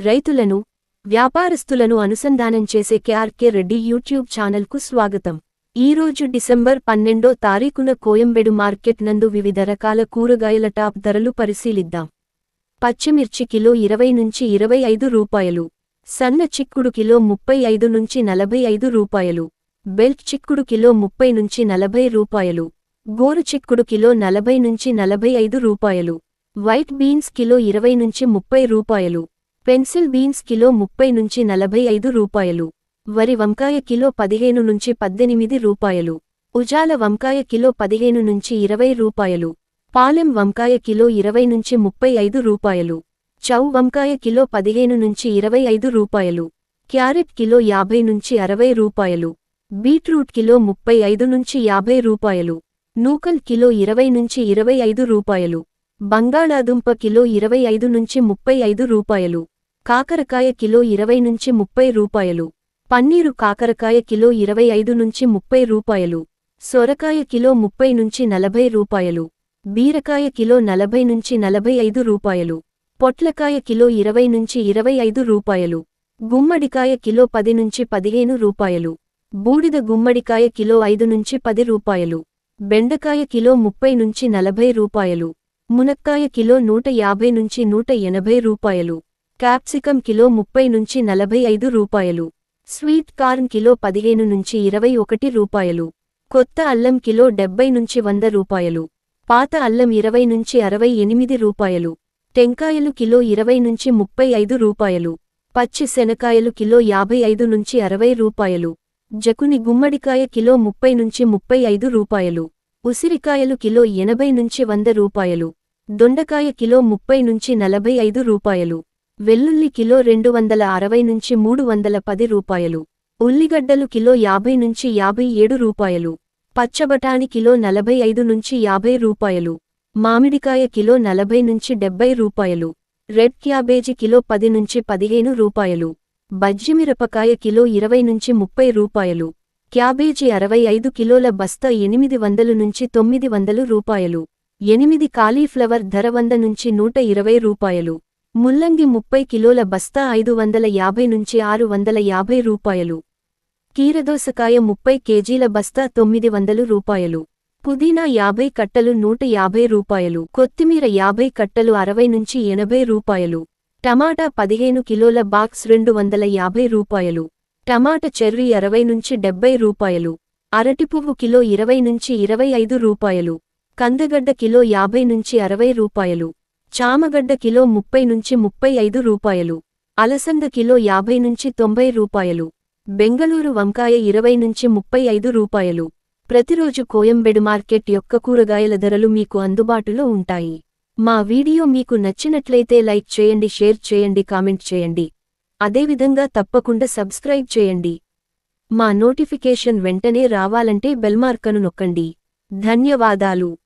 రైతులను వ్యాపారస్తులను అనుసంధానం చేసే కేఆర్కే రెడ్డి యూట్యూబ్ ఛానల్కు స్వాగతం. ఈరోజు డిసెంబర్ పన్నెండో తారీఖున కోయంబేడు మార్కెట్ నందు వివిధ రకాల కూరగాయల టాప్ ధరలు పరిశీలిద్దాం. పచ్చిమిర్చి కిలో ఇరవై నుంచి ఇరవై ఐదు రూపాయలు సన్న చిక్కుడు కిలో ముప్పై ఐదు నుంచి నలభై ఐదు రూపాయలు బెల్ట్ చిక్కుడు కిలో ముప్పై నుంచి నలభై రూపాయలు గోరు చిక్కుడు కిలో నలభై నుంచి నలభై ఐదు రూపాయలు వైట్ బీన్స్ కిలో ఇరవై నుంచి ముప్పై రూపాయలు పెన్సిల్ బీన్స్ కిలో ముప్పై నుంచి నలభై ఐదు రూపాయలు. వరి వంకాయ కిలో పదిహేను నుంచి పద్దెనిమిది రూపాయలు. ఉజాల వంకాయ కిలో పదిహేను నుంచి ఇరవై రూపాయలు. పాలెం వంకాయ కిలో ఇరవై నుంచి ముప్పై ఐదు రూపాయలు. చౌ వంకాయ కిలో పదిహేను నుంచి ఇరవై ఐదు రూపాయలు. క్యారెట్ కిలో యాభై నుంచి అరవై రూపాయలు. బీట్రూట్ కిలో ముప్పై ఐదు నుంచి యాభై రూపాయలు. నూకల్ కిలో ఇరవై నుంచి ఇరవై ఐదు రూపాయలు. బంగాళాదుంప కిలో ఇరవై ఐదు నుంచి ముప్పై ఐదు రూపాయలు. కాకరకాయ కిలో ఇరవై నుంచి ముప్పై రూపాయలు. పన్నీరు కాకరకాయ కిలో ఇరవై ఐదు నుంచి ముప్పై రూపాయలు. సొరకాయ కిలో ముప్పై నుంచి నలభై రూపాయలు. బీరకాయ కిలో నలభై నుంచి నలభై ఐదు రూపాయలు. పొట్లకాయ కిలో ఇరవై నుంచి ఇరవై ఐదు రూపాయలు. గుమ్మడికాయ కిలో పది నుంచి పదిహేను రూపాయలు. బూడిద గుమ్మడికాయ కిలో ఐదు నుంచి పది రూపాయలు. బెండకాయ కిలో ముప్పై నుంచి నలభై రూపాయలు. మునక్కాయ కిలో నూట యాభై నుంచి నూట ఎనభై రూపాయలు. క్యాప్సికం కిలో ముప్పై నుంచి నలభై ఐదు రూపాయలు. స్వీట్ కార్న్ కిలో పదిహేను నుంచి ఇరవై ఒకటి రూపాయలు. కొత్త అల్లం కిలో డెబ్బై నుంచి వంద రూపాయలు. పాత అల్లం ఇరవై నుంచి అరవై ఎనిమిది రూపాయలు. టెంకాయలు కిలో ఇరవై నుంచి ముప్పై ఐదు రూపాయలు. పచ్చి శనకాయలు కిలో యాభై ఐదు నుంచి అరవై రూపాయలు. జకుని గుమ్మడికాయ కిలో ముప్పై నుంచి ముప్పై ఐదు రూపాయలు. ఉసిరికాయలు కిలో ఎనభై నుంచి వంద రూపాయలు. దొండకాయ కిలో ముప్పై నుంచి నలభై ఐదు రూపాయలు. వెల్లుల్లి కిలో రెండు వందల అరవై నుంచి మూడు వందల పది రూపాయలు. ఉల్లిగడ్డలు కిలో యాభై నుంచి యాభై ఏడు రూపాయలు. పచ్చబటాని కిలో నలభై ఐదు నుంచి యాభై రూపాయలు. మామిడికాయ కిలో నలభై నుంచి డెబ్బై రూపాయలు. రెడ్ క్యాబేజీ కిలో పది నుంచి పదిహేను రూపాయలు. బజ్జిమిరపకాయ కిలో ఇరవై నుంచి ముప్పై రూపాయలు. క్యాబేజీ అరవై ఐదు కిలోల బస్తా ఎనిమిది వందలు నుంచి తొమ్మిది వందలు రూపాయలు. ఎనిమిది కాలీఫ్లవర్ ధర వంద నుంచి నూట ఇరవై రూపాయలు. ముల్లంగి ముప్పై కిలోల బస్తా ఐదు వందల యాభై నుంచి ఆరు వందల యాభై రూపాయలు. కీరదోసకాయ ముప్పై కేజీల బస్తా తొమ్మిది వందలు రూపాయలు. పుదీనా యాభై కట్టలు నూట యాభై రూపాయలు. కొత్తిమీర యాభై కట్టలు అరవై నుంచి ఎనభై రూపాయలు. టమాటా పదిహేను కిలోల బాక్స్ రెండు వందల యాభై రూపాయలు. టమాటా చెర్రీ అరవై నుంచి డెబ్బై రూపాయలు. అరటిపువ్వు కిలో ఇరవై నుంచి ఇరవై ఐదు రూపాయలు. కందగడ్డ కిలో యాభై నుంచి అరవై రూపాయలు. చామగడ్డ కిలో ముప్పై నుంచి ముప్పై ఐదు రూపాయలు. అలసంద కిలో యాభై నుంచి తొంభై రూపాయలు. బెంగళూరు వంకాయ ఇరవై నుంచి ముప్పై ఐదు రూపాయలు. ప్రతిరోజు కోయంబెడు మార్కెట్ యొక్క కూరగాయల ధరలు మీకు అందుబాటులో ఉంటాయి. మా వీడియో మీకు నచ్చినట్లయితే లైక్ చేయండి షేర్ చేయండి కామెంట్ చేయండి. అదేవిధంగా తప్పకుండా సబ్స్క్రైబ్ చేయండి. మా నోటిఫికేషన్ వెంటనే రావాలంటే బెల్మార్కను నొక్కండి. ధన్యవాదాలు.